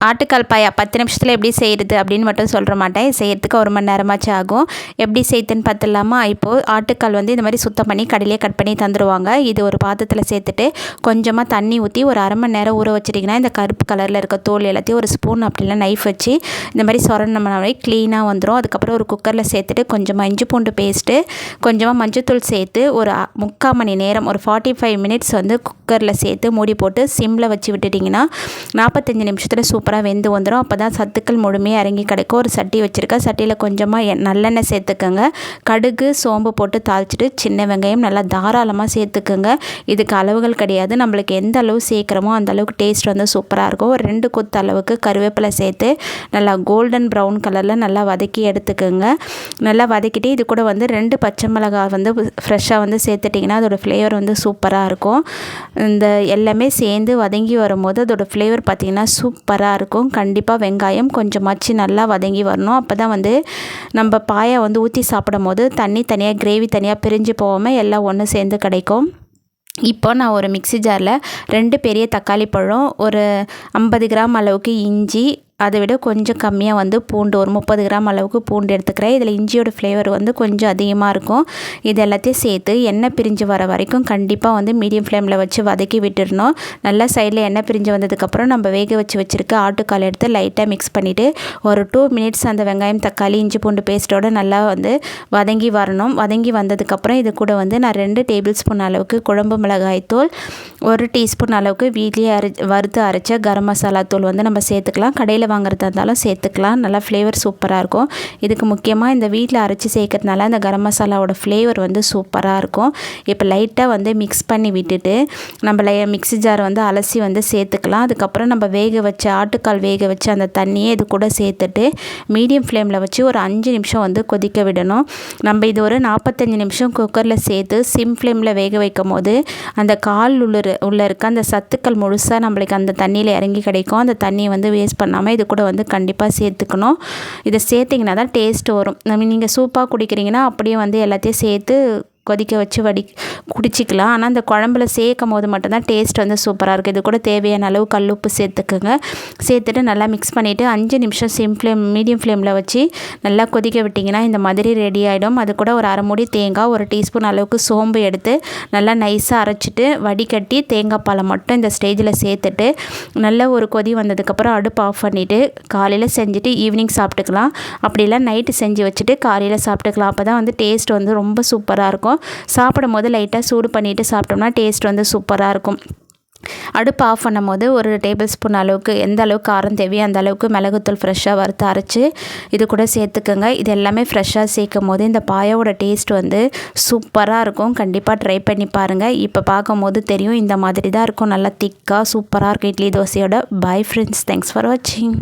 ஆட்டுக்கால் பாயா பத்து நிமிஷத்தில் எப்படி செய்கிறது அப்படின்னு மட்டும் சொல்கிற மாட்டேன். செய்கிறதுக்கு ஒரு மணி நேரமாச்சும் ஆகும். எப்படி செய்யுதுன்னு பார்த்துலாமா இப்போது ஆட்டுக்கால் வந்து இந்த மாதிரி சுத்தம் பண்ணி கடையிலே கட் பண்ணி தந்துடுவாங்க இது ஒரு பாத்திரத்தில் சேர்த்துட்டு கொஞ்சமாக தண்ணி ஊற்றி ஒரு அரை மணி நேரம் ஊற வச்சிட்டிங்கன்னா இந்த கருப்பு கலரில் இருக்க தோல் எல்லாத்தையும் ஒரு ஸ்பூன் அப்படிலாம் நைஃப் வச்சு இந்த மாதிரி சொரணம்னாவே க்ளீனாக வந்துடும் அதுக்கப்புறம் ஒரு குக்கரில் சேர்த்துட்டு கொஞ்சமாக இஞ்சி பூண்டு பேஸ்ட்டு கொஞ்சமாக மஞ்சத்தூள் சேர்த்து ஒரு முக்கால் மணி நேரம் ஒரு ஃபார்ட்டி ஃபைவ் மினிட்ஸ் வந்து குக்கரில் சேர்த்து மூடி போட்டு சிம்மில் வச்சு விட்டுட்டிங்கன்னா நாற்பத்தஞ்சு நிமிஷத்தில் சூப் சூப்பராக வெந்து வந்துடும் அப்போ தான் சத்துக்கள் முழுமையாக இறங்கி கிடைக்கும். ஒரு சட்டி வச்சுருக்கேன் சட்டியில் கொஞ்சமாக நல்லெண்ணெய் சேர்த்துக்கோங்க. கடுகு சோம்பு போட்டு தாளிச்சிட்டு சின்ன வெங்காயம் நல்லா தாராளமாக சேர்த்துக்கோங்க. இதுக்கு அளவுகள் கிடையாது. நம்மளுக்கு எந்த அளவு சேர்க்குறோமோ அந்த அளவுக்கு டேஸ்ட் வந்து சூப்பராக இருக்கும். ஒரு ரெண்டு கொத்து அளவுக்கு கருவேப்பிலை சேர்த்து நல்லா கோல்டன் ப்ரௌன் கலரில் நல்லா வதக்கி எடுத்துக்கோங்க. நல்லா வதக்கிட்டு இது கூட வந்து ரெண்டு பச்சை மிளகாய் வந்து ஃப்ரெஷ்ஷாக வந்து சேர்த்துட்டிங்கன்னா அதோடய ஃப்ளேவர் வந்து சூப்பராக இருக்கும். இந்த எல்லாமே சேர்ந்து வதங்கி வரும்போது அதோடய ஃப்ளேவர் பார்த்திங்கன்னா சூப்பராக இருக்கும் கண்டிப்பாக வெங்காயம் கொஞ்சமாச்சு நல்லா வதங்கி வரணும். அப்போ தான் வந்து நம்ம பாயை வந்து ஊற்றி சாப்பிடும் போது தண்ணி தனியாக கிரேவி தனியாக பிரிஞ்சு போகாமல் எல்லாம் ஒன்று சேர்ந்து கிடைக்கும். இப்போ நான் ஒரு மிக்சி ஜாரில் ரெண்டு பெரிய தக்காளி பழம் ஒரு ஐம்பது கிராம் அளவுக்கு இஞ்சி அதை விட கொஞ்சம் கம்மியாக வந்து பூண்டு ஒரு முப்பது கிராம் அளவுக்கு பூண்டு எடுத்துக்கிறேன். இதில் இஞ்சியோட ஃப்ளேவர் வந்து கொஞ்சம் அதிகமாக இருக்கும். இது எல்லாத்தையும் சேர்த்து எண்ணெய் பிரிஞ்சு வர வரைக்கும் கண்டிப்பாக வந்து மீடியம் ஃப்ளேமில் வச்சு வதக்கி விட்டுடணும் நல்லா சைடில் எண்ணெய் பிரிஞ்சு வந்ததுக்கப்புறம் நம்ம வேக வச்சு வச்சுருக்க ஆட்டுக்கால் எடுத்து லைட்டாக மிக்ஸ் பண்ணிவிட்டு ஒரு டூ மினிட்ஸ் அந்த வெங்காயம் தக்காளி இஞ்சி பூண்டு பேஸ்ட்டோடு நல்லா வந்து வதங்கி வரணும். வதங்கி வந்ததுக்கப்புறம் இது கூட வந்து நான் ரெண்டு டேபிள் ஸ்பூன் அளவுக்கு குழம்பு மிளகாய் தூள் ஒரு டீஸ்பூன் அளவுக்கு வீட்லேயே அரை வறுத்து அரைச்ச கரம் மசாலா தூள் வந்து நம்ம சேர்த்துக்கலாம். கடையில் கடையில் வாங்குறதா இருந்தாலும் சேர்த்துக்கலாம். நல்லா ஃப்ளேவர் சூப்பராக இருக்கும். இதுக்கு முக்கியமாக இந்த வீட்டில் அரைச்சி சேர்க்கறதுனால இந்த கரம் மசாலாவோட ஃப்ளேவர் வந்து சூப்பராக இருக்கும். இப்போ லைட்டாக வந்து மிக்ஸ் பண்ணி விட்டுட்டு நம்ம லை மிக்ஸி ஜார் வந்து அலசி வந்து சேர்த்துக்கலாம். அதுக்கப்புறம் நம்ம வேக வச்ச ஆட்டுக்கால் வேக வச்சு அந்த தண்ணியை இது கூட சேர்த்துட்டு மீடியம் ஃப்ளேமில் வச்சு ஒரு அஞ்சு நிமிஷம் வந்து கொதிக்க விடணும். நம்ம இது ஒரு நாற்பத்தஞ்சு நிமிஷம் குக்கரில் சேர்த்து சிம் ஃப்ளேமில் வேக வைக்கும் போது அந்த கால் உள்ள உள்ள இருக்க அந்த சத்துக்கள் முழுசாக நம்மளுக்கு அந்த தண்ணியில் இறங்கி கிடைக்கும். அந்த தண்ணியை வந்து வேஸ்ட் பண்ணாமல் இது கூட வந்து கண்டிப்பாக சேர்த்துக்கணும். இதை சேர்த்திங்கன்னா தான் டேஸ்ட் வரும். நம்ம நீங்கள் சூப்பாக குடிக்கிறீங்கன்னா அப்படியே வந்து எல்லாத்தையும் சேர்த்து கொதிக்க வச்சு வடி குடிச்சிக்கலாம். ஆனால் அந்த குழம்புல சேர்க்கும் போது மட்டும்தான் டேஸ்ட் வந்து சூப்பராக இருக்குது இது கூட தேவையான அளவு கல் உப்பு சேர்த்துக்குங்க. சேர்த்துட்டு நல்லா மிக்ஸ் பண்ணிவிட்டு அஞ்சு நிமிஷம் சிம் ஃப்ளேம் மீடியம் ஃப்ளேமில் வச்சு நல்லா கொதிக்க விட்டிங்கன்னா இந்த மாதிரி ரெடி ஆகிடும் அது கூட ஒரு அரை மூடி தேங்காய் ஒரு டீஸ்பூன் அளவுக்கு சோம்பு எடுத்து நல்லா நைஸாக அரைச்சிட்டு வடிகட்டி தேங்காய் பாலை மட்டும் இந்த ஸ்டேஜில் சேர்த்துட்டு நல்ல ஒரு கொதி வந்ததுக்கப்புறம் அடுப்பு ஆஃப் பண்ணிவிட்டு காலையில் செஞ்சுட்டு ஈவினிங் சாப்பிட்டுக்கலாம். அப்படிலாம் நைட்டு செஞ்சு வச்சுட்டு காலையில் சாப்பிட்டுக்கலாம். அப்போ தான் வந்து டேஸ்ட் வந்து ரொம்ப சூப்பராக இருக்கும். சாப்பிடும் போது லைட்டாக சூடு பண்ணிவிட்டு சாப்பிட்டோம்னா டேஸ்ட் வந்து சூப்பராக இருக்கும். அடுப்பு ஆஃப் பண்ணும் போது ஒரு டேபிள் ஸ்பூன் அளவுக்கு எந்த அளவுக்கு காரம் தேவையோ அந்த அளவுக்கு மிளகுத்தூள் ஃப்ரெஷ்ஷாக வறுத்து அரைச்சி இது கூட சேர்த்துக்கோங்க. இது எல்லாமே ஃப்ரெஷ்ஷாக சேர்க்கும் போது இந்த பாயோட டேஸ்ட் வந்து சூப்பராக இருக்கும். கண்டிப்பாக ட்ரை பண்ணி பாருங்கள் இப்போ பார்க்கும் போது தெரியும் இந்த மாதிரி தான் இருக்கும். நல்லா திக்காக சூப்பராக இருக்கும் இட்லி தோசையோட. பாய் ஃப்ரெண்ட்ஸ் தேங்க்ஸ் ஃபார் வாட்சிங்